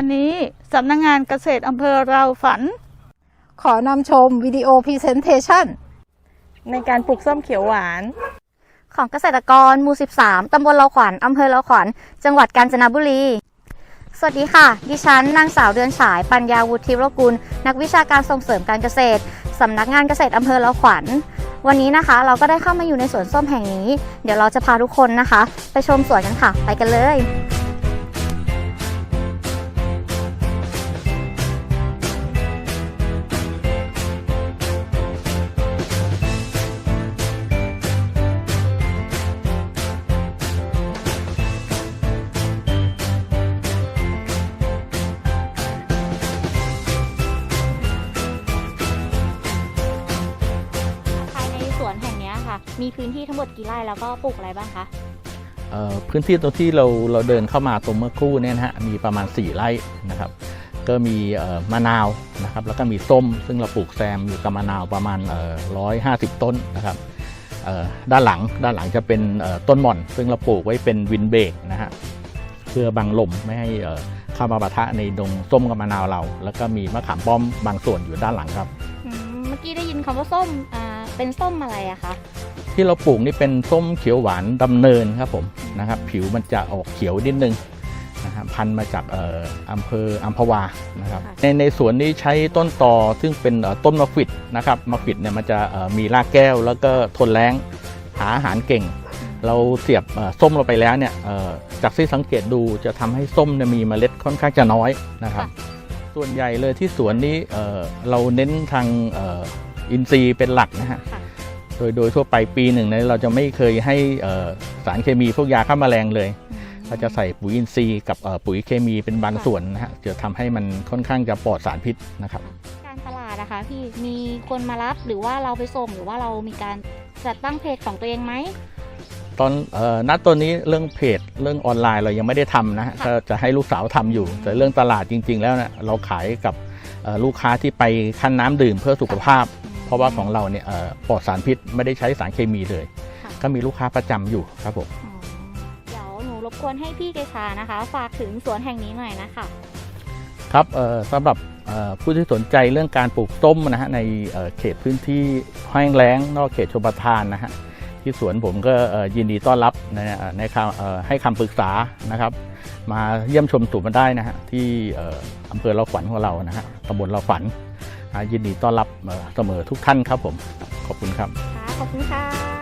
วันนี้สำนักงงานเกษตรอำเภอเราฝัน ขอนำชมวิดีโอพรีเซนเทชันในการปลูกส้มเขียวหวาน ของเกษตรกรหมู่ 13 ตำบลเราขวัญอำเภอเราขวัญ จังหวัดกาญจนบุรี สวัสดีค่ะ ดิฉันนางสาวเดือนฉายปัญญาวุฒิรกุล นักวิชาการส่งเสริมการเกษตรสำนักงานเกษตรอำเภอเราขวัญ วันนี้นะคะ เราก็ได้เข้ามาอยู่ในสวนส้มแห่งนี้ เดี๋ยวเราจะพาทุกคนนะคะ ไปชมสวนกันค่ะ ไปกันเลย มีพื้นที่ทั้งหมดกี่ไร่แล้วก็ปลูกอะไรบ้างคะเอ่อพื้นที่ตรงที่เราเราเดินเข้ามาตรงเมื่อครู่เนี่ยนะฮะมีประมาณ 4 ไร่นะครับ ก็มีเอ่อมะนาวนะครับแล้วก็มีส้ม ซึ่งเราปลูกแซมอยู่กับมะนาวประมาณร้อยห้าสิบต้นนะครับเอ่อด้านหลังด้านหลังจะเป็นเอ่อต้นหม่อน ซึ่งเราปลูกไว้เป็นวินเบรกนะฮะเพื่อบังลมไม่ให้เอ่อเข้ามาปะทะในดงส้มกับมะนาวเรา แล้วก็มีมะขามป้อมบางส่วนอยู่ด้านหลังครับอืมเมื่อกี้ได้ยินคำว่าส้มอ่าเป็นส้มอะไรอะคะ ที่เราปลูกนี่เป็นส้มเขียวหวานดำเนินครับผมนะครับผิวมันจะออกเขียวนิดนึงนะครับพันธุ์มาจากเอ่ออำเภออัมพวานะครับค่ะในในสวนนี้ใช้ต้นตอซึ่งเป็นเอ่อต้นมะฟิดนะครับมะฟิดเนี่ยมันจะเอ่อมีรากแก้ว แล้วก็ทนแรงหาอาหารเก่ง เราเสียบเอ่อส้มเราไปแล้วเนี่ยเอ่อจากที่สังเกตดูจะทำให้ส้มเนี่ยมีเมล็ดค่อนข้างจะน้อยนะครับ ส่วนใหญ่เลยที่สวนนี้เอ่อเราเน้นทางเอ่ออินทรีย์เป็นหลักนะฮะค่ะ โดยโดยทั่วไปปีหนึ่งเนยเราจะไม่เคยให้เอ่อสารเคมีพวกยาฆ่าแมลงเลยเราจะใส่ปุ๋ยอินทรีย์กับเอ่อปุ๋ยเคมีเป็นบางส่วนนะฮะจะทำให้มันค่อนข้างจะปลอดสารพิษนะครับ การตลาดนะคะพี่มีคนมารับหรือว่าเราไปส่งหรือว่าเรามีการจัดตั้งเพจของตัวเองไหมตอนเอ่อณตอนนี้เรื่องเพจเรื่องออนไลน์เรายังไม่ได้ทำนะฮะค่ะก็จะให้ลูกสาวทำอยู่ แต่เรื่องตลาดจริง ๆ แล้วเนะเราขายกับเอ่อลูกค้าที่ไปคั้นน้ำดื่มเพื่อสุขภาพ เพราะว่าของเราเนี่ยเอ่อปลอดสารพิษไม่ได้ใช้สารเคมีเลยค่ะก็มีลูกค้าประจำอยู่ครับผมอ๋อเดี๋ยวหนูรบกวนให้พี่เกษานะคะ ฝากถึงสวนแห่งนี้หน่อยนะคะครับเอ่อสำหรับเอ่อผู้ที่สนใจเรื่องการปลูกส้มนะฮะในเอ่อเขตพื้นที่แห้งแล้ง นอกเขตชลประทานนะฮะที่สวนผมก็เอ่อยินดีต้อนรับในเอ่อในคำเอ่อให้คำปรึกษานะครับ มาเยี่ยมชมสวนมาได้นะฮะที่เอ่ออำเภอเราขวัญของเรานะฮะตำบลเราขวัญอ่า ยินดีต้อนรับเสมอทุกท่านครับผม ขอบคุณครับค่ะขอบคุณค่ะ